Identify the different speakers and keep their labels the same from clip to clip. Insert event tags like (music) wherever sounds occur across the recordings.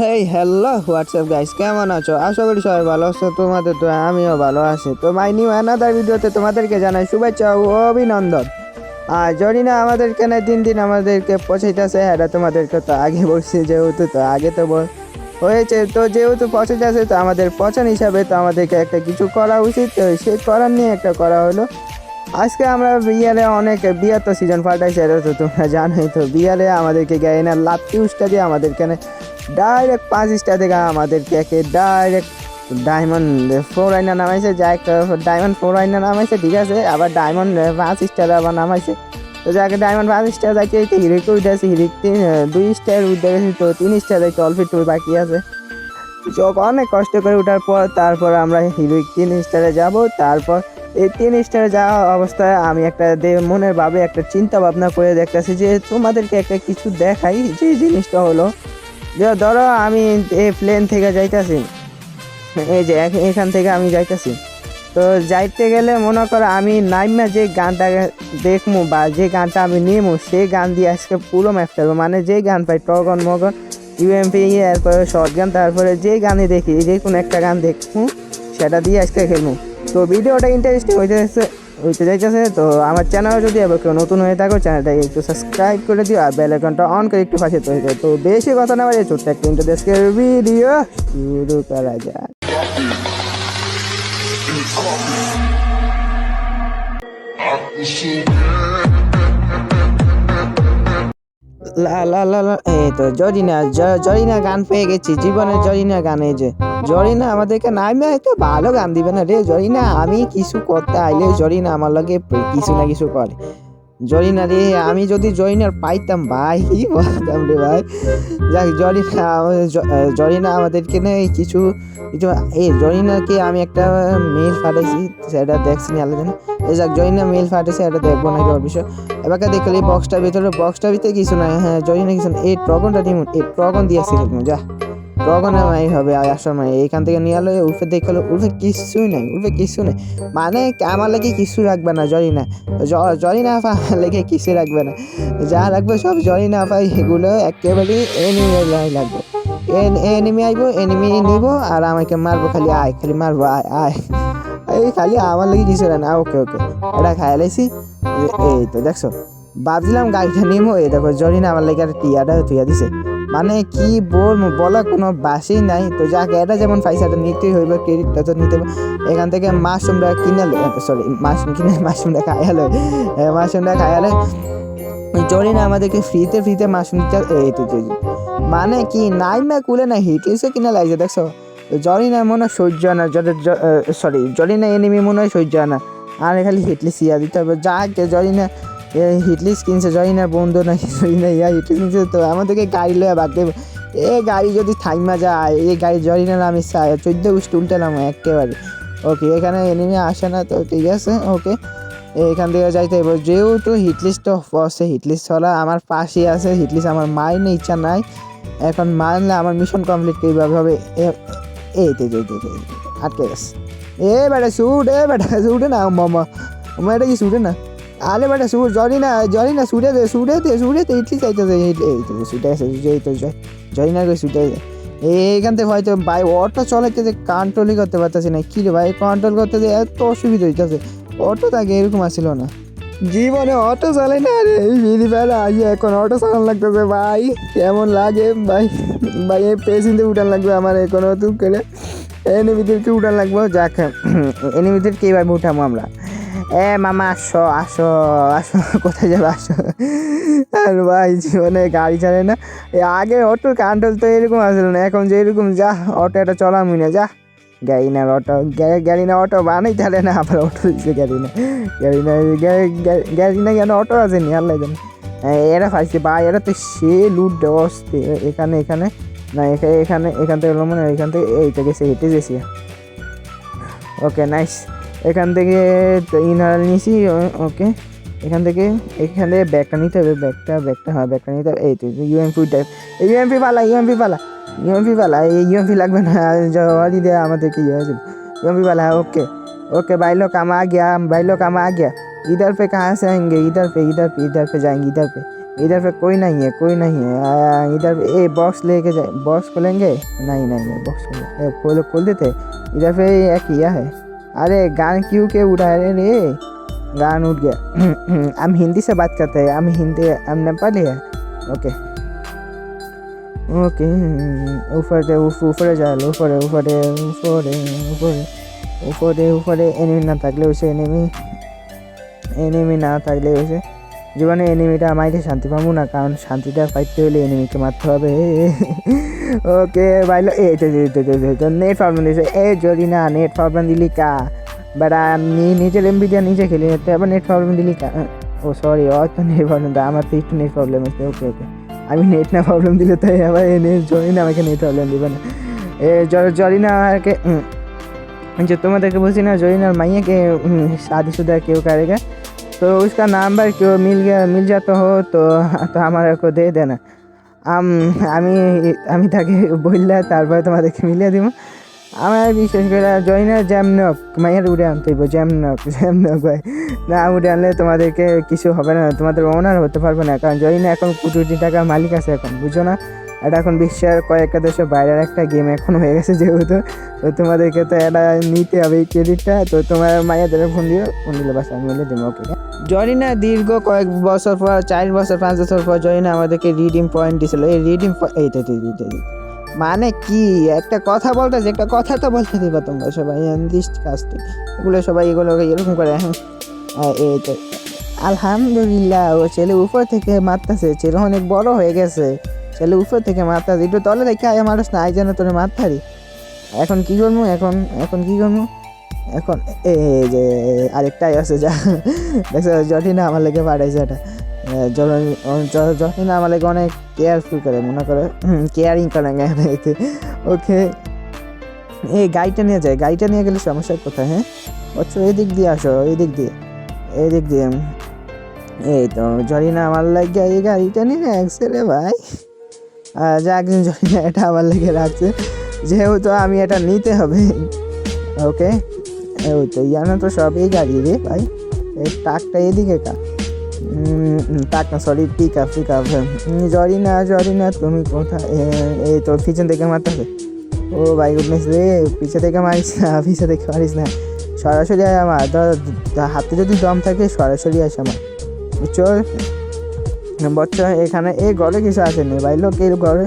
Speaker 1: Hey hello WhatsApp guys কেমন আছো? আশা করি সবাই ভালো আছো, তোমাদের তো আমিও ভালো আছি। তো মাই নিউ অ্যানাদার ভিডিওতে তোমাদেরকে জানাই শুভেচ্ছা ও অভিনন্দন। আর আমাদেরকে না দিন দিন আমাদেরকে পৌঁছাইতেছে হ্যাঁ তোমাদেরকে তো আগে বলছি, যেহেতু তো, আগে তো বল হয়েছে। তো যেহেতু পৌঁছাইতেছে, তো আমাদের পছন্দ হিসাবে তো আমাদেরকে একটা কিছু করা উচিত। তো সেই করার নিয়ে একটা করা হলো। আজকে আমরা বিয়ালে অনেক, বিয়ার তো সিজন পাল্টাইছে, এটা তো তোমরা জানোই। তো বিয়ালে আমাদেরকে গায়ে না লাত্তি উস্টা দিয়ে আমাদেরকে ডাইরেক্ট পাঁচ স্টার থেকে আমাদেরকে ডাইরেক্ট ডায়মন্ড ফোর আইনা নামাইছে, যাই ডায়মন্ড ফোর আইনা নামাইছে, ঠিক আছে, আবার ডায়মন্ড পাঁচ স্টার আবার নামাইছে। তো যাকে ডায়মন্ড পাঁচ স্টার যাইতে হিরিককে উঠেছে হিরিক তিন, দুই স্টার উঠে গেছে, তো তিন স্টার যাইতে অল্প একটু বাকি আছে। চোখ অনেক কষ্ট করে ওঠার পর, তারপর আমরা হিরোইক তিন স্টারে যাব, তারপর এই তিন স্টারে যাওয়া অবস্থায় আমি একটা মনের ভাবে একটা চিন্তা ভাবনা করে দেখতেছি যে তোমাদেরকে একটা কিছু দেখাই, যে জিনিসটা হলো ধরো আমি এই প্লেন থেকে যাইতাছি। এই যে এখান থেকে আমি যাইতাছি। তো যাইতে গেলে মনে করো আমি নাইমা যে গানটা দেখমু বা যে গানটা আমি নিমু, সেই গান দিয়ে আজকে পুরো ম্যাপ থাকব মানে যে গান পাই, টগন মগন ইউএমপি তারপরে শর্ট গান তারপরে যে গানে দেখি, যে কোনো একটা গান দেখব সেটা দিয়ে আজকে খেলব তো ভিডিওটা ইন্টারেস্টিং হইতে হইতে যাইতেছে, তো আমার চ্যানেল যদি এবার কেউ নতুন হয়ে থাকো চ্যানেলটাকে একটু সাবস্ক্রাইব করে দিও, আর বেল আইকনটা অন করে একটু পাশে তৈরি তো বেশি কথা না বাজে ছোট্ট একটা ইন্টারেস্টের ভিডিও শুরু করা লা এই তো, জরিনা জরিনা গান পেয়ে গেছি জীবনের জরিনা গান যে। জরিনা আমাদেরকে নামে একটা ভালো গান দিবে না রে, জরিনা, আমি কিছু করতে আইলে জরিনা আমার লগে কিছু না কিছু করে। জরিনা রে, আমি যদি জরিনার পাইতাম ভাই, কি বলতাম রে ভাই? যাক জরিনা জরিনা আমাদেরকে নেই কিছু কিছু, এই জরিনাকে আমি একটা মেল পাঠাইছি, সেটা দেখছি নি আলাদা এই যাক জরিনা মেল পাঠাইছে, এটা দেখব নাকি ওর বিষয় এবার দেখলি বক্সটার ভিতরে বক্সটার ভিতরে কিছু নাই হ্যাঁ জরিনা কিছু না এই ট্রগনটা দিমু এই ট্রগন দিয়েছি যা। ট্রগনের মাই হবে আসার মাই এইখান থেকে নিয়ে আলো উল্ফে দেখল উল্ফে কিছুই নাই উল্ফে কিছু নেই। মানে আমার লেগে কিছু রাখবে না জরিনা জ- জরিনা আফা, আমার লেগে কিছু রাখবে না। যা রাখবে সব জরি না আফা, এগুলো একেবারে এনিমি লাগবে। এনিমি আইবো এনিমি নিব, আর আমাকে মারবো, খালি আয়, খালি মারবো, আয় আয়। এই খালি আমার লাগে কিছু না ওকে ওকে, এটা খাই লাইছি। এই তো দেখছ ভাবছিলাম গাড়িটা নিমো, এই দেখো, জরি না, আমার লাগে একটা টিয়াটা তুইয়া দিছে। মানে কি বলব বলা কোনো বাসি নাই। তো যাক, এটা যেমন পয়সা এটা নিতেই হইবে ক্রেডিটটা তো নিতে। এখান থেকে মাশরুমটা কিনে সরি মাশরুম কিনে (laughs) মাশরুমটা খাইয়ালো মাশরুমটা খাইয়ালে জরিনা আমাদেরকে ফ্রিতে ফ্রিতে দিতে এই মানে কি, নাই মা, কুলে না হিটিসে কিনে লাগছে দেখছ? জরিনা মনে হয় সহ্য হয় না সরি জরিনা এনিমি মনে হয় সহ্য না। আর খালি হিটলিস ইয়া দিতে হবে। যাক জরিনা হিটলিস কিনছে জরিনার বন্ধু নাকি জরিনা ইয়া হিটলিস কিনছে তো, আমাদেরকে গাড়ি লয়ে হবে। এ, গাড়ি যদি থাইমা যায় এই গাড়ি জরিনার আমি চোদ্দ গোষ্ঠী উল্টালাম একেবারে। ওকে, এখানে এনিমি আসে না তো, ঠিক আছে, ওকে। এখান থেকে যাইতে হবে যেহেতু হিটলিস্ট বসে হিটলিস্ট ছড়া আমার পাশেই আছে হিটলিস্ট আমার মাইনে ইচ্ছা নাই। এখন মানলে আমার মিশন কমপ্লিট কীভাবে হবে? এই তো আটকে গেছে। এ, বেটা শুট এ, বেটা শুটে না, মামা আমার এটা কি শুটে না? আরে বেটা শুট জরি না জরি না শুটে দে শুটে দে শুটে দে ইটলি চাইতেছে এই তো শুটে আছে এই তো জয় জরি না শুটে এইখান থেকে হয়তো ভাই অটো চলাইতে যে কন্ট্রোলই করতে পারতেছি না। কি রে ভাই কন্ট্রোল করতে যে এত অসুবিধা হইতেছে। অটো তাকে এরকম আসছিল না। জীবনে অটো চালাই না রে, এই বিধি বেলা আগে এখন অটো চালান লাগতেছে ভাই। কেমন লাগে ভাই? ভাই, এই পেছনতে উঠান লাগবে আমার এখন তুই করে এনিমিদেরকে উঠান লাগবে, যাক এনিমিদের কীভাবে উঠাবো আমরা। এ মামা, আসো আসো আসো, (laughs) কোথায় যাবে, আসো। আর ভাই, জীবনে গাড়ি চালায় না। আগে অটোর কন্ট্রোল তো এরকম আসলো না, এখন যে এরকম যা অটো এটা চলামই না, যা। গাড়ি না অটো, গাড়ি না অটো বানাই তাহলে না, আবার অটো দিচ্ছে গাড়ি না গাড়ি না গাড়ি না কেন, অটো আছে নি, আল্লাহ জানে। এরা ফাইছে বা এরা তো সে লুট অস্তে এখানে এখানে, না এখানে এখানে, এখান থেকে মানে এখান থেকে, এই থেকে সে হেঁটে গেছি ওকে নাইস এখান থেকে ইনহাল নিয়েছি ওকে এখান থেকে এখান থেকে ব্যাগটা নিতে হবে ব্যাগটা ব্যাগটা হ্যাঁ ব্যাগটা নিতে হবে এই তো ইউএমপি টাইপ ইউএমপি পালা ইউএমপি পালা यूएमपी वाला ये यूएमपी लगभग जो और ही दिया हमें देखिए यूएमपी वाला है ओके ओके भाई लोग काम आ गया भाई लोग काम आ गया इधर पे कहाँ से आएंगे इधर पे इधर पे इधर पे जाएंगे इधर पे इधर पे कोई नहीं है कोई नहीं है आ, इधर ए बॉक्स लेके जाए बॉक्स खोलेंगे नहीं नहीं नहीं बॉक्स खोले खोल खोल देते इधर पे ये किया है अरे गान क्यों के उड़ा रहे रे गान उठ गया हम हिंदी से बात करते हैं हम हिंदी हम नेपाली है ओके ওকে উপরে উপ- উপরে যাল উপরে উপরে উপরে উপরে উপরে উপরে এনিমি না থাকলে হয়েছে এনিমি এনিমি না থাকলে হয়েছে জীবনে এনিমিটা মাইতে শান্তি পাবো না কারণ শান্তিটা পাইতে হলে এনিমিকে মারতে হবে ওকে বাইলো এই তো নেট প্রবলেম দিয়েছে এ যদি না নেট প্রবলেম দিলি কা বেড়া আমি নিজের এমবি দিয়ে নিজে খেলি তো আবার নেট প্রবলেম দিলি কা ও সরি হয়তো নেট প্রবলেম আমার তো একটু নেট প্রবলেম আছে ওকে ওকে আমি নেট না প্রবলেম দিলে তাই আবার এ নেট জরি না আমাকে নেট প্রবলেম দিবে না এ জ- জরি না আমাকে উম, जो তোমাদেরকে বলছি না জরিনার माइया के उम, शादीशुदा क्यों करेगा तो उसका नंबर क्यों मिल गया मिल जाता हो तो तो हमारे को दे देना আম, আমি তাকে বললে তারপরে তোমাদেরকে মিলিয়ে দিব। আমার বিশেষ করে জয়নার জ্যামনক, মাইয়ার উড়ে আনতে হইব, জ্যামনক জ্যামনক ভাই। না, উড়ে আনলে তোমাদেরকে কিছু হবে না, তোমাদের ওনার হতে পারবে না, কারণ জয়না এখন কোটি টাকার মালিক আছে এখন, বুঝো না? এটা এখন বিশ্বের কয়েকটা দেশের বাইরের একটা গেম এখন হয়ে গেছে যেহেতু। তো তোমাদেরকে তো এটা নিতে হবে এই ক্রেডিটটা তো তোমার মায়েদের ফোন দিও ফোন দিলে বাস আমি বলে দেবো ওকে জরিনা দীর্ঘ কয়েক বছর পর, চার বছর, পাঁচ বছর পর জরিনা আমাদেরকে রিডিম পয়েন্ট দিছিল। এই রিডিম এইটা এইটা মানে কি? একটা কথা বলতেছে একটা কথা তো বলতে দিবা তোমরা সবাই দিস কাজটি এগুলো সবাই এগুলো এরকম করে হ্যাঁ। এই তো আলহামদুলিল্লাহ, ও ছেলে উপর থেকে মারতেছে, ছেলে অনেক বড় হয়ে গেছে। ছেলে উপর থেকে মারতেছে একটু তলে দেখে আয় মানুষ না আই যেন তোর মারতারি এখন কি করব, এখন এখন কি করব? এখন এই যে আরেকটাই আছে, যা। দেখছ জটি না আমার লেগে পাঠাইছে এটা। না আমার লেগে অনেক কেয়ারফুল করে, মনে করে কেয়ারিং করে ওকে। এই গাড়িটা নিয়ে যায় গাড়িটা নিয়ে গেলে সমস্যা কোথায় হ্যাঁ? আচ্ছা এদিক দিয়ে আসো, এদিক দিয়ে এদিক দিয়ে। এই তো, জরিনা আমার লাগে এই গাড়িটা নিয়ে রাখছে রে ভাই। যাক জরিনা এটা আমার লেগে রাখছে। যেহেতু আমি এটা নিতে হবে, ওকে? তো ইয়ানো তো সবই গাড়ি রে ভাই। এই টাকটা এদিকে কা। টাক না সরি পিক পিক আপ জরি না তুমি কোথায়? এই তো পিছন থেকে মারতেছে ও ভাই গুডনেস রে, পিছে থেকে মারিস না, পিছে থেকে মারিস না। সরাসরি আয় আমার হাতে যদি দম থাকে, সরাসরি আসে আমার। বুঝছ? বচ্চা, এখানে এই ঘরে কিছু আসেনি। ভাই, লোক এর ঘরে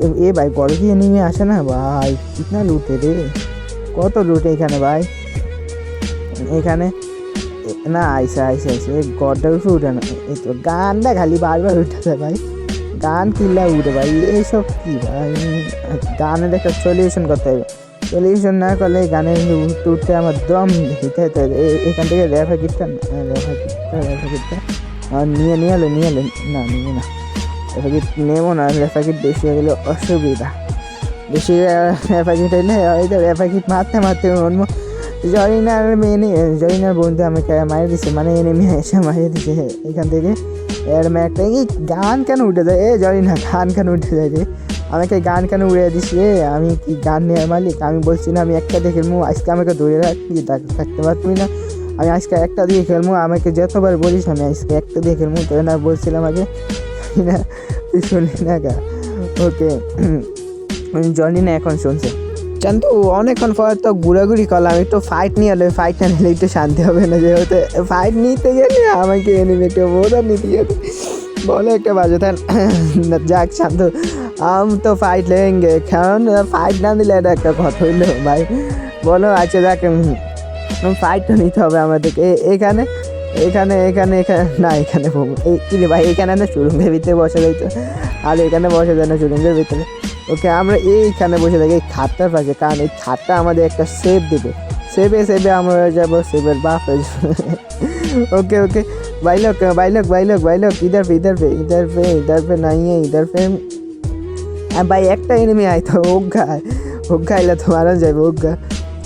Speaker 1: এ- এ ভাই ঘরে কি নিয়ে আসে না? ভাই, কিতনা লুটে রে। কত লুটে এখানে ভাই? এখানে, না, আইসে আইসে আইসে এই গড়টা উঠে উঠে না। এই তো গানটা খালি বারবার উঠেছে ভাই। গান কিনলে উঠে ভাই, এইসব কি ভাই? গানের একটা সলিউশন করতে হবে। সলিউশন না করলে গানের উঠতে উঠতে আমার দম হিতে। এখান থেকে রেফা কিটটা রেফা কিটটা রেফা কিটটা আর নিয়ে নিয়ে এলো নিয়ে এলো। না, নিয়ে না। রেফা কিট নেব না রেফা কিট বেশি হয়ে গেলে অসুবিধা। বেশি রেফা কিট হইলে হয়তো রেফা কিট মারতে মারতে অন্য জরিনার মেনে জরিনার বন্ধু আমাকে মারিয়ে দিছে মানে এনেমি এসে মারিয়ে দিছে এখান থেকে। এর একটা এই গান কেন উঠে যায়? এ জরিনা, গান কেন উঠে যায় রে? আমাকে গান কেন উড়ে দিস রে আমি কি গান নিয়ে মালিক? আমি বলছি না, আমি একটা দেখে খেলব আজকে আমাকে ধরে থাক- থাকতে পারবি না। আমি আজকে একটা দিয়ে খেলব আমাকে যতবার বলিস আমি আজকে একটা দিয়ে খেলব তো না বলছিলাম আগে? না, তুই শুনলি না গা। ওকে জনি না এখন শুনছে। কিন্তু অনেকক্ষণ পর তো ঘুরাঘুরি করলাম, একটু ফাইট নিয়ে এলো ফাইটটা নিলে একটু শান্তি হবে না যে যেহেতু। ফাইট নিতে গেলে আমাকে এনিমি একটু বোধা নিতে গেলে। বলে একটা বাজে তাই যাক শান্ত আম তো ফাইট লেগে কারণ ফাইট না দিলে একটা কথা হইল, ভাই। বলো আচ্ছা দেখ ফাইট তো নিতে হবে আমাদেরকে এ- এখানে এখানে এখানে এখানে না এখানে বলবো। এই কি রে ভাই এখানে না সুরঙ্গের ভিতরে বসে যাইতো আর এখানে বসে যায় না সুরঙ্গের ভিতরে ওকে আমরা এইখানে বসে থাকি এই খাটটার পাশে কারণ এই খাটটা আমাদের একটা সেভ দেবে সেভে সেভে আমরা যাব সেভের বাপ হয়ে যাবো। ओके ओके भाई लोग भाई लोग भाई लोग भाई लोग इधर पे इधर पे इधर पे इधर पे नहीं है इधर पे আর ভাই একটা এনিমি আয় তো ওগা ওগা এলে তো মারা যাবে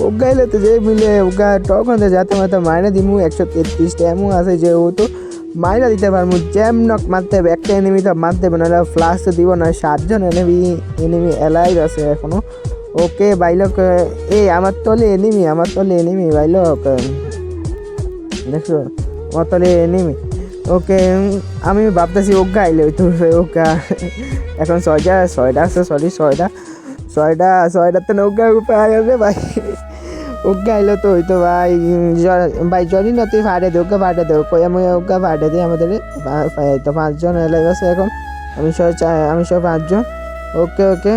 Speaker 1: ওগা ওগা এলে তো যে মিলে ওগা তখন তো যাতে মাতে মাইনে দিমু, একশো তেত্রিশটা এমন আছে যে ও তো মাইনা দিতে পারব জ্যাম নক মারতে হবে, একটা এনিমি তো মারতে হবে, নাহলে ফ্লাশ তো দিব না, সাতজন এনিমি এনিমি এলাইভ আছে এখনও। ওকে, বাইলক এই আমার তলে এনিমি আমার তলে এনিমি বাইলক দেখছ? আমার তলে এনিমি ওকে, আমি ভাবতেছি ওগা আইলে হইতো ওগা এখন ছয়টা ছয়টা আছে সরি ছয়টা। ছয়টা ছয়টাতে নৌকা পায় রে ভাই। ওগা আইলে তো হইতো ভাই ভাই, জনি না, তুই ফাটে দে ওগা ফাটে দে কই আমি ওগা ফাটে দিই, আমাদের তো পাঁচজন এলে গেছে এখন। আমি সব আমি সব পাঁচজন, ওকে ওকে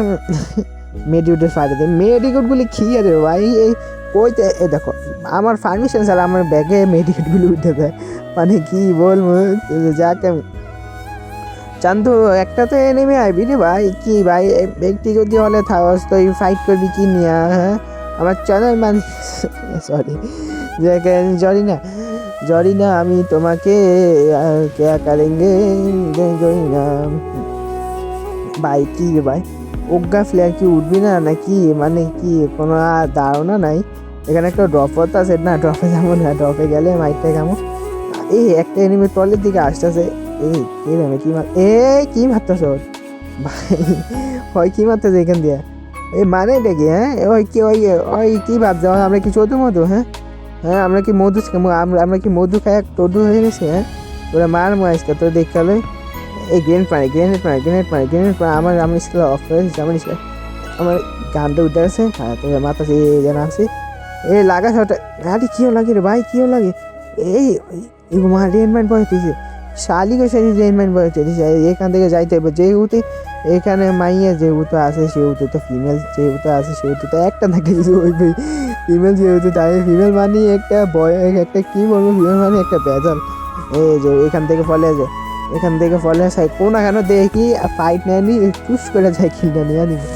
Speaker 1: মেডিউটে ফাটে দিই মেডিকুটগুলি কি আছে ভাই, এই কইতে এ দেখো, আমার পারমিশন ছাড়া আমার ব্যাগে মেডিকেটগুলো উঠে দেয়। মানে কি বলব যাকে চান্দু, একটা তো নেমে আইবি রে ভাই, কি ভাই একটি যদি হলে থাকস, তো ফাইট করবি কি নিয়ে হ্যাঁ? আমার চ্যানেল মান সরি জরি না জরি না আমি তোমাকে কেয়া করেঙ্গে জরি না রে ভাই? ফ্লেয়ার কি উঠবি না নাকি? মানে কি, কোনো ধারণা নাই? এখানে একটা ড্রপ আছে, না ড্রপে যাব না ড্রপে গেলে মাইকটা কেমন এই একটা এনিমি টলের দিকে আসতেছে। এই, কি রে কি মার এ কি মারতেছ ভাই, হয় কি মারতেছে এখান দিয়ে? এই মানে দেখি হ্যাঁ ওই কি ওই ওই কি ভাবছে আমরা কি চোদ্দ মধু হ্যাঁ হ্যাঁ আমরা কি মধু আমরা কি মধু খাই টডু হয়ে গেছি হ্যাঁ তোরা মার মাইসটা তোর দেখতে হলে এই গ্রেনেড মারে গ্রেনেড মারে গ্রেনেড মারে গ্রেনেড মারে আমার আমার স্কুল অফ করে দিচ্ছে আমার স্কুল আমার গানটা উঠে গেছে হ্যাঁ তোর মাথা সে যেন আছে এই লাগা ওটা আরে কিও লাগে রে ভাই কিও লাগে এই মা রেনম্যান বয়তেছে শালি গো সেই রেনম্যান বয়তেছে এখান থেকে যাইতে হবে যেহেতু এখানে মাইয়া যেহেতু আছে, সেহেতু তো ফিমেল যেহেতু আছে, সেহেতু তো একটা না কিছু ফিমেল যেহেতু, তাই ফিমেল মানে একটা বয় একটা কি বলব ফিমেল মানে একটা বেজাল এই যে এখান থেকে ফলে যে, এখান থেকে ফলে কোন কেন দেখি ফাইট নেয়নি চুস করে যায় কিলটা নিয়ে নিবি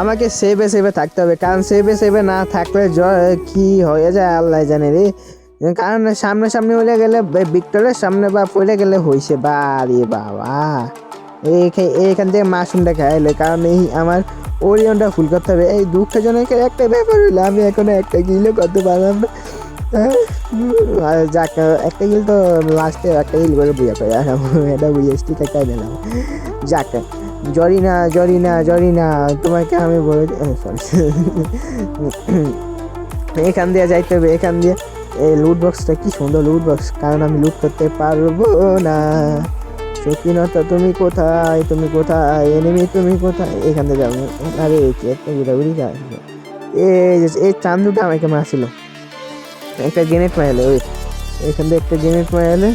Speaker 1: আমাকে সেভে সেভে থাকতে হবে, কারণ সেভে সেভে না থাকলে জ্বর কী হয়ে যায়, আল্লাহ জানে রে। কারণ সামনে সামনে হলে গেলে ভিক্টরের সামনে বা পড়ে গেলে হইছে, বাড়ি বাবা। এইখা- এইখান থেকে মাশরুমটা খাইলে কারণ এই আমার ওরিয়নটা ফুল করতে হবে। এই দুঃখজনকের একটা ব্যাপার হইলে আমি এখনও একটা গিলও করতে পারলাম যাক, একটা গিল তো লাস্টে একটা গিল করে বুঝা করে এটা বুঝে স্টিক একটা দিলাম যাক, জরিনা জরিনা জরিনা, তোমাকে আমি বলে সরি এখান দিয়ে যাইতে হবে এখান দিয়ে এই লুট বক্সটা কি সুন্দর লুট বক্স কারণ আমি লুট করতে পারব না সকিনতা তুমি কোথায় তুমি কোথায় এনিমি তুমি কোথায় এখান থেকে যাব আরে কি একটা ঘুরাঘুরি যায় এই যে এই চান্দুটা আমাকে মারছিল একটা গ্রেনেড মারলে ওই এখান থেকে একটা গ্রেনেড মারলে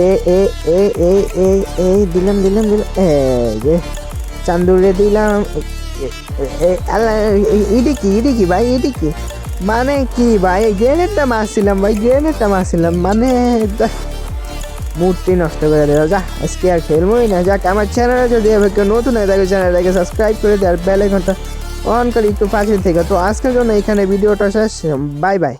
Speaker 1: এ এ এ এ এ এ দিলাম দিলাম দিলাম যে চান্দুরে দিলাম আল্লাহ ইডি কি ইডি কি ভাই ইডি কি মানে কি ভাই? গ্রেনেডটা মারছিলাম ভাই গ্রেনেডটা মারছিলাম মানে মূর্তি নষ্ট করে দেওয়া যা, আজকে আর খেলবোই না। যাক, আমার চ্যানেলে যদি কেউ নতুন হয়ে থাকে চ্যানেলটাকে সাবস্ক্রাইব করে দেয় আর বেল ঘণ্টা অন করে একটু পাশে থেকে। তো আজকের জন্য এখানে ভিডিওটা শেষ। Bye bye.